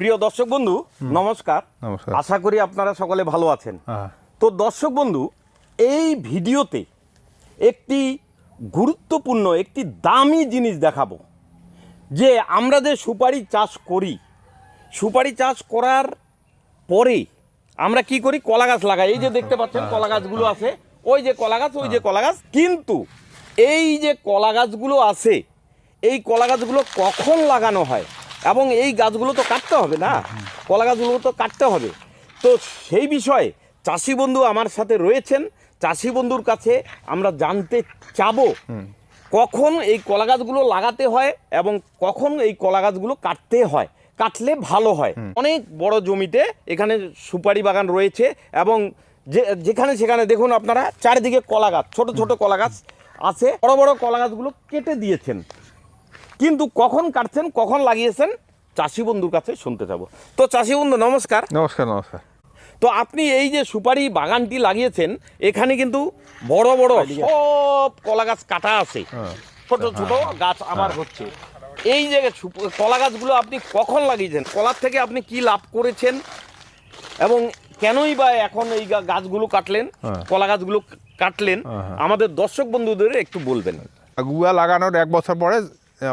প্রিয় দর্শক বন্ধু নমস্কার। নমস্কার। আশা করি আপনারা সকলে ভালো আছেন। হ্যাঁ। তো দর্শক বন্ধু এই ভিডিওতে একটি গুরুত্বপূর্ণ একটি দামি জিনিস দেখাবো। যে আমরা যে সুপারি চাষ করি সুপারি চাষ করার পরে আমরা কি করি? কলা গাছ লাগাই। এই যে দেখতে পাচ্ছেন কলা গাছগুলো আছে। ওই যে কলা গাছ ওই যে কলা গাছ। কিন্তু এই যে কলা গাছগুলো আছে এই কলা গাছগুলো কখন লাগানো হয়? এবং এই গাছগুলো তো কাটতে হবে না? কলা গাছগুলো তো কাটতে হবে। তো সেই বিষয়ে চাষি বন্ধু আমার সাথে রয়েছেন। চাষি বন্ধুর কাছে আমরা জানতে চাব কখন এই কলা গাছগুলো লাগাতে হয় এবং কখন এই কলা গাছগুলো কাটতে হয়। কাটলে ভালো হয়। অনেক বড় জমিতে এখানে সুপারি বাগান রয়েছে এবং যে যেখানে সেখানে দেখুন আপনারা চারিদিকে কলা গাছ ছোট ছোট কলা গাছ আছে। বড় বড় কলা গাছগুলো কেটে দিয়েছেন। কিন্তু কখন কাটছেন কখন লাগিয়েছেন চাষি বন্ধুর কাছে শুনতে যাব। তো চাষি বন্ধু নমস্কার। নমস্কার নমস্কার। তো আপনি এই যে সুপারি বাগানটি লাগিয়েছেন এখানে কিন্তু বড় বড় সব কলা গাছ কাটা আছে। হ্যাঁ। ছোট ছোট গাছ আবার হচ্ছে। এই যে কলা গাছগুলো আপনি কখন লাগিয়েছেন? কলার থেকে আপনি কি লাভ করেছেন? এবং কেনই বা এখন এই গাছগুলো কাটলেন? হ্যাঁ। কলা গাছগুলো কাটলেন? হ্যাঁ, হ্যাঁ। আমাদের দর্শক বন্ধুদের একটু বলবেন। গুয়া লাগানোর এক বছর পরে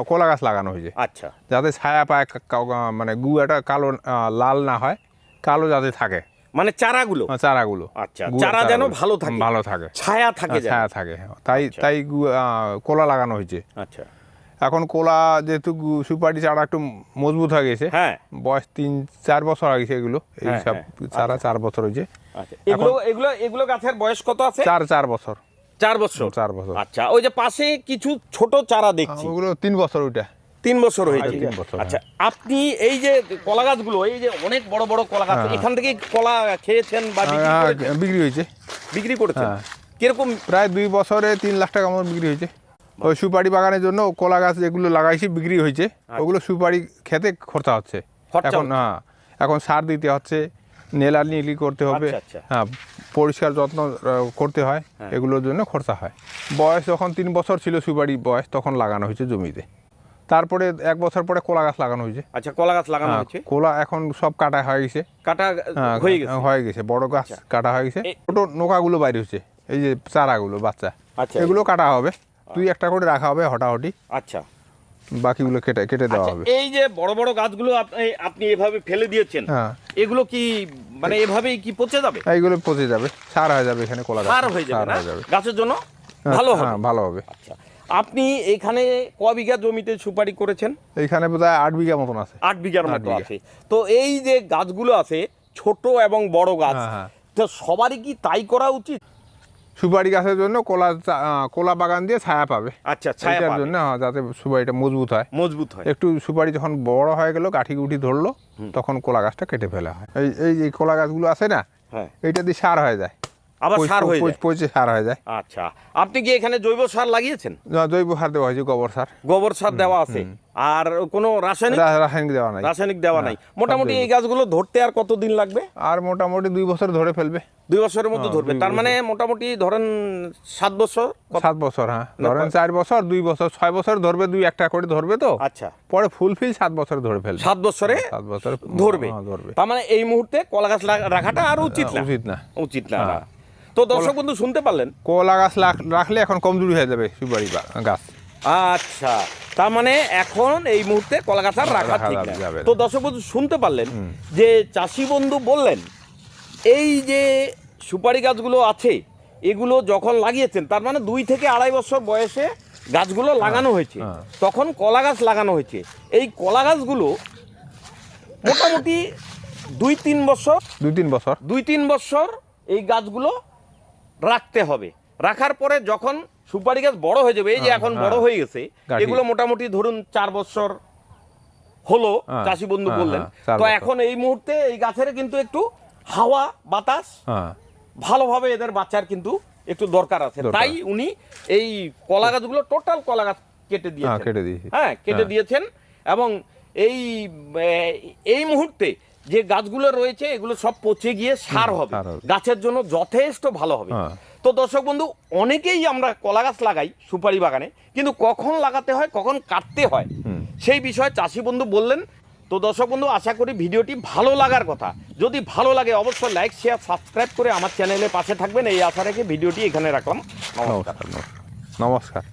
কলা গাছ লাগানো হয়েছে। আচ্ছা। যাতে ছায়া পায় মানে গুয়াটা কালো লাল না হয় কালো যাতে থাকে। মানে চারাগুলো? চারাগুলো। আচ্ছা, চারা যেন ভালো থাকে। ভালো থাকে। ছায়া থাকে ছায়া থাকে। তাই আচ্ছা। তাই গু- কলা লাগানো হয়েছে। আচ্ছা। এখন কলা যেহেতু সুপারি চারা একটু মজবুত হয়ে গেছে। হ্যাঁ। বয়স তিন চার বছর হয়ে গেছে এগুলো এই হ্যাঁ, সব হ্যাঁ। চারা চার বছর হয়েছে। আচ্ছা। এগুলো এগুলো এগুলো গাছের বয়স কত আছে? চার চার বছর। চার বছর? চার বছর। আচ্ছা ওই যে পাশে কিছু ছোট চারা দেখছি। ওগুলো তিন বছর ওইটা। তিন বছর হয়েছে আচ্ছা আপনি এই যে কলা গাছগুলো এই যে অনেক বড় বড় কলা গাছ হ্যাঁ। এখান থেকে কলা খেয়েছেন বা বিক্রি হ্যাঁ, হয়েছে। বিক্রি করেছেন? হ্যাঁ। কীরকম? প্রায় দুই বছরে তিন লাখ টাকা মতো বিক্রি হয়েছে। ওই সুপারি বাগানের জন্য কলা গাছ যেগুলো লাগাইছি বিক্রি হয়েছে ওগুলো সুপারি খেতে খরচা হচ্ছে। এখন হ্যাঁ এখন সার দিতে হচ্ছে নেলা নিলি করতে হবে। আচ্ছা, আচ্ছা। হ্যাঁ পরিষ্কার যত্ন করতে হয় হ্যাঁ। এগুলোর জন্য খরচা হয়। বয়স যখন তিন বছর ছিল সুপারি বয়স তখন লাগানো হয়েছে জমিতে। তারপরে এক বছর পরে কলা গাছ লাগানো হয়েছে। আচ্ছা কলা গাছ লাগানো হ্যাঁ, হয়েছে? কলা এখন সব কাটা হয়ে গেছে। কাটা হ্যাঁ, হয়ে গেছে? হয়ে গেছে বড় গাছ কাটা হয়ে গেছে। ছোট নোকাগুলো বাইরে হচ্ছে এই যে চারাগুলো বাচ্চা। আচ্ছা। এগুলো কাটা হবে। দুই একটা করে রাখা হবে হটাহটি। আচ্ছা। বাকিগুলো কেটে কেটে দেওয়া আচ্ছা হবে। এই যে বড় বড় গাছগুলো আপনি আপনি এভাবে ফেলে দিয়েছেন হ্যাঁ। এগুলো কি মানে এভাবেই কি পচে যাবে? এইগুলো পচে যাবে। সার হয়ে যাবে এখানে কলা সার হয়ে যাবে না? হয়ে গাছের জন্য হ্যাঁ, ভালো হবে? হ্যাঁ, ভালো হবে। আচ্ছা আপনি এখানে ক বিঘা জমিতে সুপারি করেছেন? এইখানে বোধহয় আট বিঘা মতন আছে। আট বিঘার মতো আছে। তো এই যে গাছগুলো আছে ছোট এবং বড় গাছ হ্যাঁ, হ্যাঁ। তো সবারই কি তাই করা উচিত? সুপারি গাছের জন্য কলা কলা বাগান দিয়ে ছায়া পাবে। আচ্ছা ছায়া এটার পাবে, জন্য হ্যাঁ, যাতে সুপারিটা মজবুত হয়। মজবুত হয়। একটু সুপারি যখন বড় হয়ে গেল কাঠি কুঠি ধরলো তখন কলা গাছটা কেটে ফেলা হয়। এই এই যে কলা গাছগুলো আছে না হ্যাঁ। এইটা দিয়ে সার হয়ে যায়। আবার সার হয়ে পচ- যায়। পচে সার হয়ে যায়। আচ্ছা। আপনি কি এখানে জৈব সার লাগিয়েছেন? জৈব সার দেওয়া হয়েছে গোবর সার। গোবর সার দেওয়া আছে। আর কোনো রাসায়নিক? রাসায়নিক দেওয়া নাই। রাসায়নিক দেওয়া নাই। মোটামুটি এই গাছগুলো ধরতে আর কতদিন লাগবে? আর মোটামুটি দুই বছর ধরে ফেলবে। দুই বছরের মতো হ্যাঁ, ধরবে। তার মানে মোটামুটি ধরেন সাত বছর সাত বছর হ্যাঁ। ধরেন চার বছর দুই বছর ছয় বছর ধরবে দুই একটা করে ধরবে তো? আচ্ছা। পরে ফুলফিল সাত বছর ধরে ফেলবে। সাত বছরে সাত বছর ধরবে। হ্যাঁ, ধরবে। তার মানে এই মুহূর্তে কলা গাছ রাখাটা আর উচিত না? উচিত না। উচিত না। হ্যাঁ। তো দর্শক বন্ধু শুনতে পারলেন? কলা গাছ রাখলে এখন কমজোরি হয়ে যাবে সুপারি গাছ। আচ্ছা। তার মানে এখন এই মুহূর্তে কলা গাছ আর রাখা ঠিক না। তো দর্শক বন্ধু শুনতে পারলেন যে চাষি বন্ধু বললেন এই যে সুপারি গাছগুলো আছে এগুলো যখন লাগিয়েছেন তার মানে দুই থেকে আড়াই বছর বয়সে গাছগুলো লাগানো হয়েছে। হ্যাঁ। তখন কলা গাছ লাগানো হয়েছে। এই কলা গাছগুলো মোটামুটি দুই তিন বছর দুই তিন বছর। দুই তিন বছর এই গাছগুলো রাখতে হবে। রাখার পরে যখন সুপারি গাছ বড় হয়ে যাবে এই যে হ্যাঁ, এখন হ্যাঁ। বড় হয়ে গেছে এগুলো মোটামুটি ধরুন চার বছর হলো হ্যাঁ, চাষি বন্ধু বললেন। তো এখন এই মুহূর্তে এই গাছের কিন্তু একটু হাওয়া বাতাস ভালোভাবে এদের বাচ্চার কিন্তু একটু দরকার আছে। তাই উনি এই কলা গাছগুলো টোটাল কলা গাছ কেটে দিয়েছেন। হ্যাঁ কেটে। দিয়েছেন এবং এই এই মুহূর্তে যে গাছগুলো রয়েছে এগুলো সব পচে গিয়ে সার হবে। গাছের জন্য যথেষ্ট ভালো হবে। হ্যাঁ। তো দর্শক বন্ধু অনেকেই আমরা কলা গাছ লাগাই সুপারি বাগানে কিন্তু কখন লাগাতে হয় কখন কাটতে হয় সেই বিষয়ে চাষি বন্ধু বললেন। তো দর্শক বন্ধু আশা করি ভিডিওটি ভালো লাগার কথা। যদি ভালো লাগে অবশ্যই লাইক শেয়ার সাবস্ক্রাইব করে আমার চ্যানেলের পাশে থাকবেন। এই আশা রেখে ভিডিওটি এখানে রাখলাম। নমস্কার। নমস্কার।